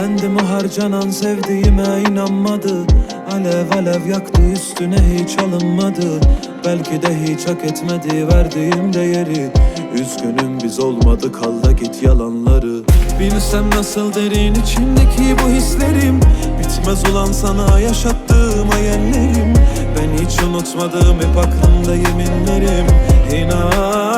Kendimi harcanan sevdiğime inanmadı. Alev alev yaktı üstüne hiç alınmadı. Belki de hiç hak etmedi verdiğim değeri. Üzgünüm biz olmadık al da git yalanları. Bilsem nasıl derin içimdeki bu hislerim. Bitmez ulan sana yaşattığım hayallerim. Ben hiç unutmadım hep aklımda yeminlerim. İnan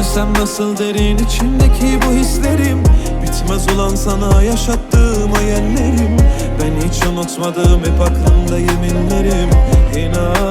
Bilsem nasıl derin içimdeki bu hislerim. Bitmez olan sana yaşattığım hayallerim. Ben hiç unutmadım hep aklımda yeminlerim. İnan